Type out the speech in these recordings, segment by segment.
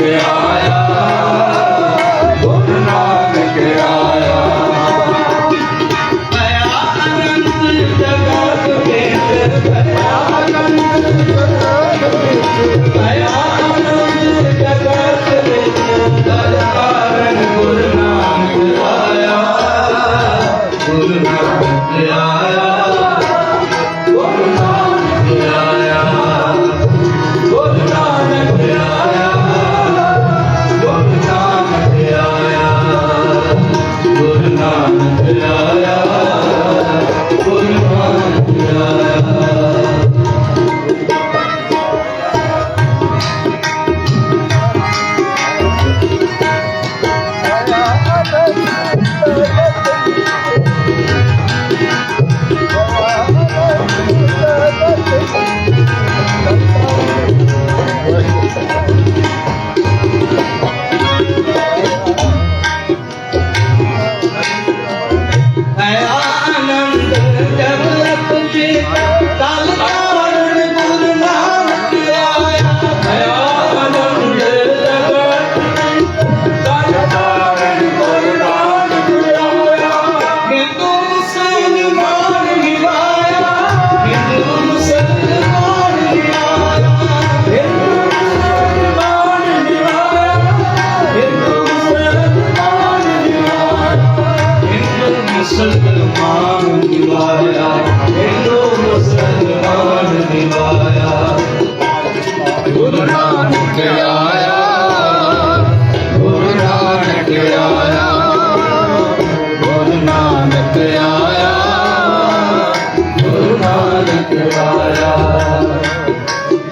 ਆਇਆ ਮੁਸਲਮਾਨ ਦਿਵਾਇਆ ਹਿੰਦੂ ਮੁਸਲਮਾਨ ਗੁਰੂ ਨਾਨਕ ਆਇਆ, ਗੁਰੂ ਨਾਨਕ ਆਇਆ, ਗੁਰੂ ਨਾਨਕ ਆਇਆ, ਗੁਰੂ ਨਾਨਕ ਆਇਆ।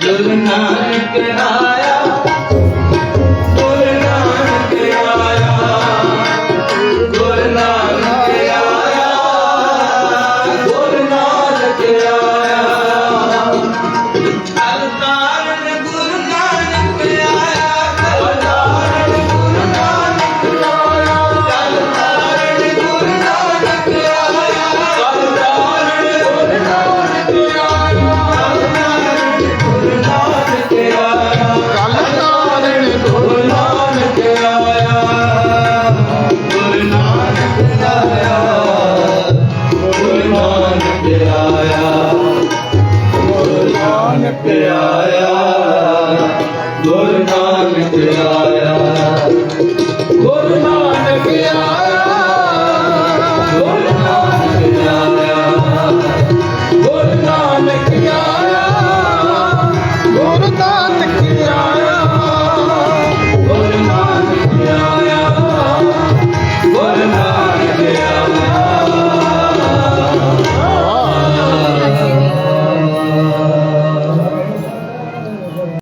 ਗੁਰੂ ਨਾਨਕ ਆਇਆ ਗੁਰੂ ਨਾਨਕ ਆਇਆ। ਗੁਰੂ ਨਾਨਕ ਆਇਆ।